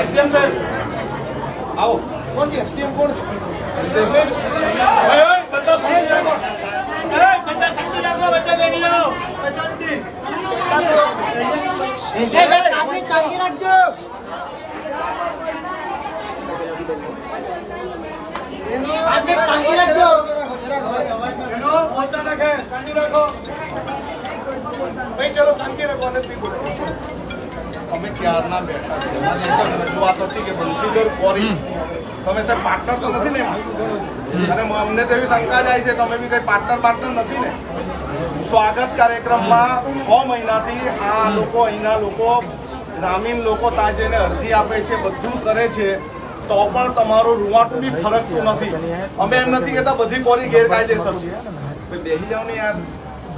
SDM સાહેબ. આવો. કોણ છે એસડીએમ કોણ? છે એનો બોલતા રાખે શાંતિ રાખો. ભાઈ ચલો શાંતિ રાખો અને નહીં બોલો. અમે ક્યારના બેઠા છે અમારી એક જ રજૂઆત હતી કે બંશીધર કોરી. તમે સાહેબ પાર્ટનર તો નથી ને એમાં? અને અમને તો એવી શંકા જાય છે તમે બી કઈ પાર્ટનર પાર્ટનર નથી ને? સ્વાગત કાર્યક્રમમાં છ મહિનાથી આ લોકો અહીંના લોકો ગ્રામીણ લોકો ત્યાં જઈને અરજી આપે છે બધું કરે છે. તો પણ તમારું રૂવાટું બી ફરકતું નથી. અમે એમ નથી કહેતા બધી કોરી ગેરકાયદેસર છે. બેસી જાઓ ને યાર.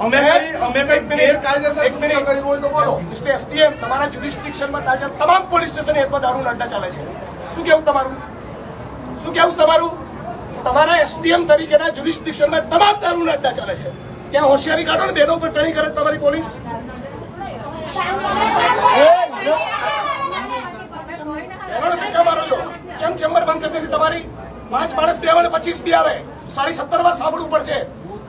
અમે કઈ અમે કઈ ગેરકાયદેસર. કર્યું હોય તો બોલો. મિસ્ટર એસડીએમ તમારા જ્યુરિસ્ડિક્શનમાં તાજા તમામ પોલીસ સ્ટેશન હેઠમાં દારૂ અડ્ડા ચાલે છે. શું કેવું તમારું? શું કેવું તમારું? તમારા એસડીએમ તરીકેના જ્યુરિસ્ડિક્શનમાં તમામ દારૂ અડ્ડા ચાલે છે. ત્યાં હોશિયારી કાઢો ને બેનો પર ટણી કરે તમારી પોલીસ. ધક્કા મારો છો કેમ ચેમ્બર બંધ કરી દીધી તમારી? પાંચ માણસ બે આવે ને પચીસ બી આવે. સાડી સત્તર વાર સાંભળવું પડશે.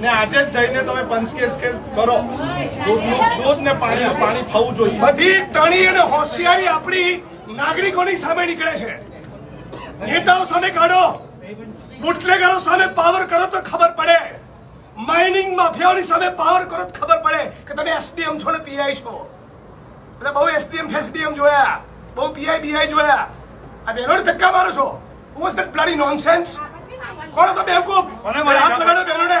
ને આજે જ જઈને તમે પંચકેસ કેસ કરો. દૂધનું દૂધ ને પાણીનું પાણી થવું જોઈએ. બધી ટણી અને હોશિયારી આપણી નાગરિકોની સામે નીકળે છે. નેતાઓ સામે કાઢો. બુટલેગરો સામે પાવર કરો તો ખબર પડે. માઇનિંગ માફિયાઓની સામે પાવર કરો તો ખબર પડે કે તમે એસડીએમ છો ને પીઆઈ છો. એટલે બહુ એસડીએમ ફેસડીએમ જોયા. બહુ પીઆઈ બીઆઈ જોયા. આ બહેનોને ધક્કા મારો છો. વોઝ ધેટ બ્લડી નોનસેન્સ કોણ હતો બેવકૂફ મને? હાથ લગાડો બહેનોને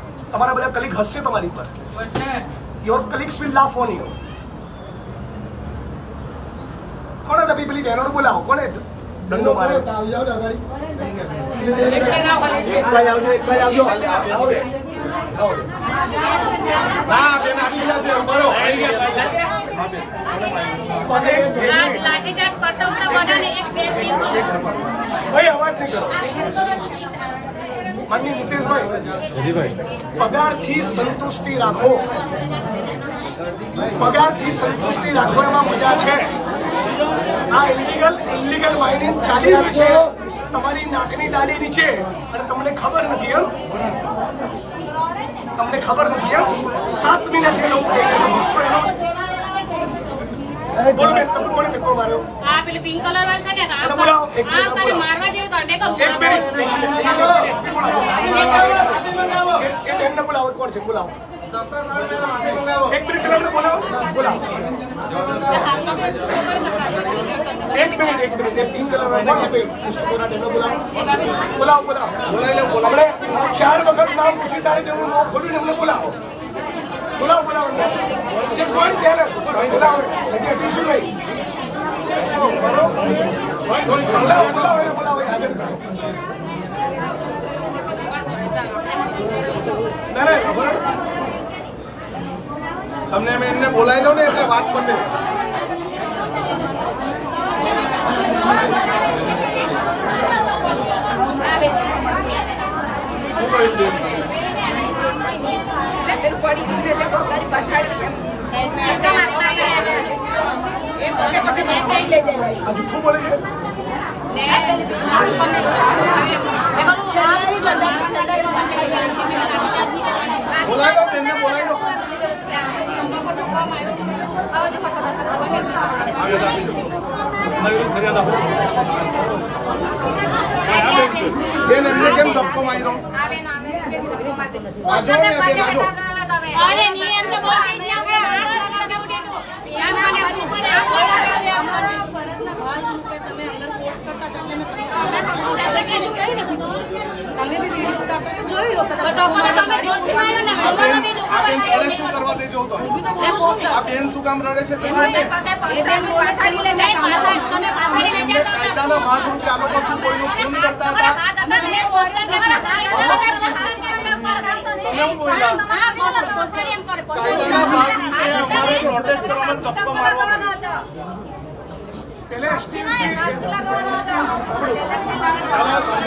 તમારા બધા કલીગ હસશે તમારી પર your colleagues will laugh on you કોણે તબી પેલી બહેનોને બોલાવો. કોણે દંડો મારે. ભાઈ અવાજ નહીં કરો. માનની નીતિશભાઈ પગારથી સંતુષ્ટિ રાખો. પગારથી સંતુષ્ટિ રાખો એમાં મજા છે. આ ઇલીગલ ઇલીગલ માઇનિંગ ચાલી રહ્યું છે. તમારી નાકની દાલી નીચે. અને તમને ખબર નથી એમ? તમને ખબર નથી એમ? સાત મહિનાથી લોકો ગુસ્સો એનો બોલો બેન તમે કોને ધક્કો માર્યો આ પેલી પિંક કલર વાળી છે ને આ બોલાવો, એક મિનિટ. મારવા જેવું તો ડેકો એક મિનિટ એ બેનને બોલાવો કોણ છે બોલાવો એક મિનિટ પેલા બોલાવો બોલાવો એક મિનિટ એક મિનિટ પિંક કલર વાળો એમને બોલાવો બોલાવો બોલાવો બોલાવી ચાર વખત નામ પૂછી તારે જેવું મોં ખોલ્યું એમને બોલાવો બોલાવો બોલાવો બોલાવો બોલાવો એને બોલાવો હાજર કરો ના ના ખબર તમને મેં એમને બોલાવી દઉં ને એટલે વાત પતે? પડી ગયું ને તે પગારી પછાડી આ જૂઠું બોલે છે. બોલાવી લો બેનને બોલાવી લો બેન એમને કેમ ધક્કો માર્યો અરે નિયમ તો બહુ તમે જોઈ લો શું કરવા દે તો આ બેન શું કામ રડે છે તે પગે પગે લઈ જાય. તમે પાછળથી લઈ એમને જતો હતો. કાયદાના ભાગરૂપે આ લોકો શું કરતા હતા તમારા કેમ બોલ્યા. કરે, ભાગરૂપે અમારે પ્રોટેક્ટ કરવાનો ધક્કો મારવો પડે પેલે એસટીએમસી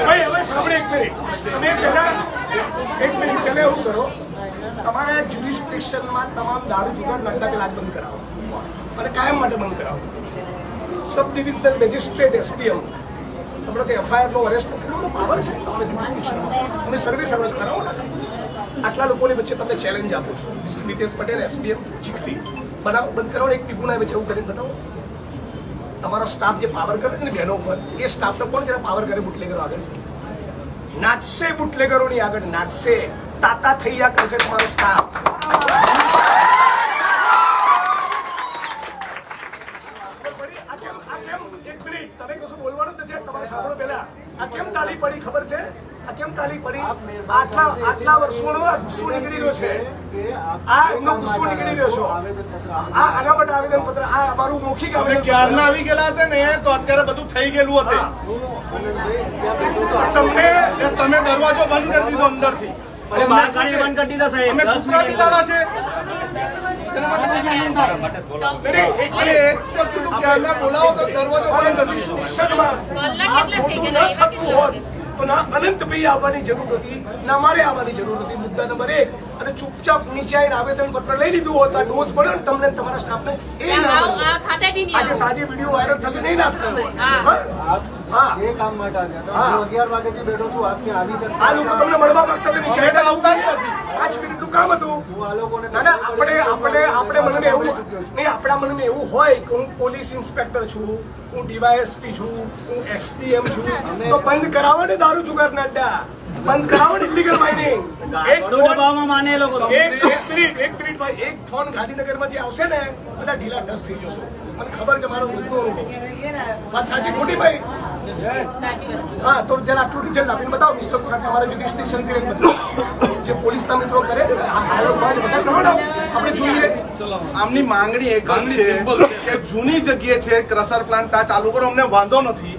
ભાઈ હવે સાંભળે એક મિનિટ. તમે પહેલા એક મિનિટ પહેલા એવું કરો. તમારા જ્યુરિસ્ડિક્શનમાં તમામ દારૂ જુગાર નાખતા પહેલા બંધ કરાવો. અને કાયમ માટે બંધ કરાવો. સબ ડિવિઝનલ મેજિસ્ટ્રેટ એસડીએમ તમારે કે એફઆઈઆર નો અરેસ્ટનો કેટલો બધો પાવર છે તમારે જ્યુરિસ્ડિક્શનમાં તમે સર્વે સર્વે કરાવો ને. આટલા લોકોની વચ્ચે તમને ચેલેન્જ આપું છું. Mister Nitesh Patel SDM Chikhli. બનાવ, બંધ કરો એક એક આવે છે, એવું કરીને બતાવો. તમારો સ્ટાફ જે પાવર કરે છે ને બહેનો ઉપર, એ સ્ટાફનો કોણ જરા પાવર કરે બુટલેગરો આગળ? નાચશે બુટલેગરોની આગળ, નાચશે. તાતા થઈ ગયા કરશે તમારો સ્ટાફ આ કેમ- આ કેમ? એક મિનિટ, તમે કશું બોલવાનું જ નથી, તમારે સાંભળો પહેલા. આ કેમ તાળી પડી ખબર છે આ કેમ તાળી પડી આટલા આટલા આ ગુસ્સો નીકળી રહ્યો છે. આ એમનો ગુસ્સો નીકળી રહ્યો છો. આ આના માટે આવેદન પત્ર આ અમારું મૌખિક અમે આવેદન ક્યારના આવી ગયેલા હતા ને તો અત્યારે બધું થઈ ગયેલું હતું. તમને તમે દરવાજો બંધ કરી દીધો અંદરથી. બોલાવો. તો દરવાજો બંધ કરી દીધો. તો ના અનંતભાઈ આવવાની જરૂર હતી ના મારે આવવાની જરૂર હતી. મુદ્દા નંબર એક અને ચૂપચાપ નીચે આવીને આવેદન પત્ર લઈ લીધું હોત આ ડોઝ મળ્યો ને તમને તમારા સ્ટાફને એ ના આવું- મળ્યો. આ ખાતે બી નહીં આજે આવું. વીડિયો વાયરલ થશે નહીં નાખતા હા. જે કામ માટે આવ્યા હતા હા. હું અગિયાર વાગ્યાથી બેઠો છું આપ ત્યાં આવી શકતા આ લોકો તમને મળવા માંગતા હતા નીચે આવતા જ નથી પાંચ મિનિટનું કામ હતું હું આ લોકોને ના ના આપણે આપણે આપણે એવું નહીં આપણા મનમાં એવું હોય કે હું પોલીસ ઇન્સ્પેક્ટર છું હું ડીવાયએસપી છું હું એસડીએમ છું તો બંધ કરાવો ને દારૂ જુગારના અડ્ડા બંધ કરાવો ને ઇલીગલ માઇનિંગ એક દબાવમાં માને એ લોકો. એક એક મિનિટ એક મિનિટ ભાઈ એક ફોન ગાંધીનગરમાંથી આવશે ને બધા ઢીલા ઢસ થઈ જશો. મને ખબર કે મારો મુદ્દો વાત સાચી ખોટી ભાઈ? હા તો જરા આટલું રિઝલ્ટ આપીને બતાવો મિસ્ટર કોરાટ અમારા જ્યુડિસ્ટિક્શન કરીને બતાવો જે પોલીસના મિત્રો કરે છે ને આ આ લોકો આજે બધા કરો ને આપણે જોઈએ. આમની માંગણી એક જ છે કે જૂની જગ્યાએ છે ક્રશર પ્લાન્ટ આ ચાલુ કરો અમને વાંધો નથી.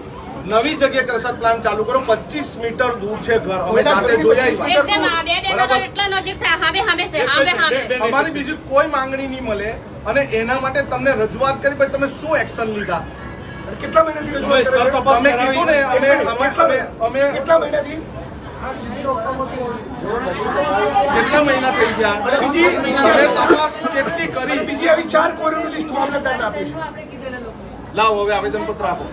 નવી જગ્યાએ ક્રશર પ્લાન્ટ ચાલુ કરો. 25 મીટર દૂર છે ઘર. અમે જાતે જોઈ આવ્યા એકદમ આ બે ડેગા બરાબર. એટલા નજીક છે. હામે હામે છે. હામે હામે. અમારી બીજી કોઈ માંગણી નહીં મળે. અને એના માટે તમને રજૂઆત કરી પછી તમે શું એક્શન લીધા? કેટલા મહિનાથી રજૂઆત કરે? તમે કીધું ને અમે અમે અમે અમે કેટલા મહિનાથી? કેટલા મહિના થઈ ગયા? બીજી તમે તપાસ કેટલી કરી? બીજી આવી ચાર કોરીનું લિસ્ટ મામલતદારને આપ્યું લાવો હવે આવેદન પત્ર આપો.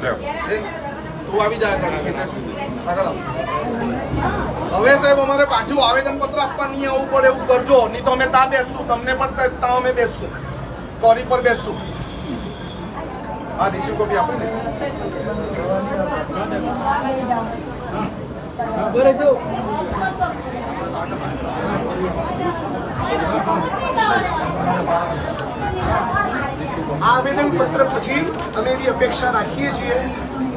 તું આવી જાય આગળ. હવે સાહેબ, અમારે પાછું આવેદન પત્ર આપવા આવવું પડે, એવું કરજો. નહીં તો અમે તા બેસશું. તમને પણ તા- અમે બેસશું. કોરી પર બેસશું. હા, રિસીવ કોપી આપો આ આવેદનપત્ર પછી અમે એવી અપેક્ષા રાખીએ છીએ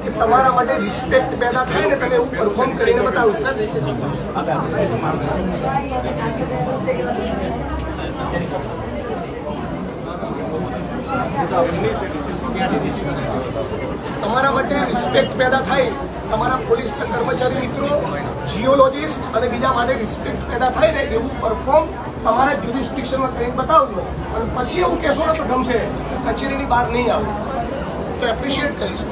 કે તમારા માટે રિસ્પેક્ટ પેદા થાય ને તમે એવું પરફોર્મ કરીને બતાવજો તમારા માટે રિસ્પેક્ટ પેદા થાય. તમારા પોલીસ કર્મચારી મિત્રો જીઓલોજિસ્ટ અને બીજા માટે રિસ્પેક્ટ પેદા થાય ને એવું પરફોર્મ તમારા જ્યુરિસ્ડિક્શનમાં કરીને બતાવજો. અને પછી એવું કહેશો ને તો ગમશે. કચેરીની બહાર નહીં આવું. તો એપ્રિશિએટ કરીશ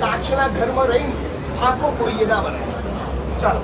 કાચના ઘરમાં રહીને ફાંકો કોઈએ ના બને ચાલો.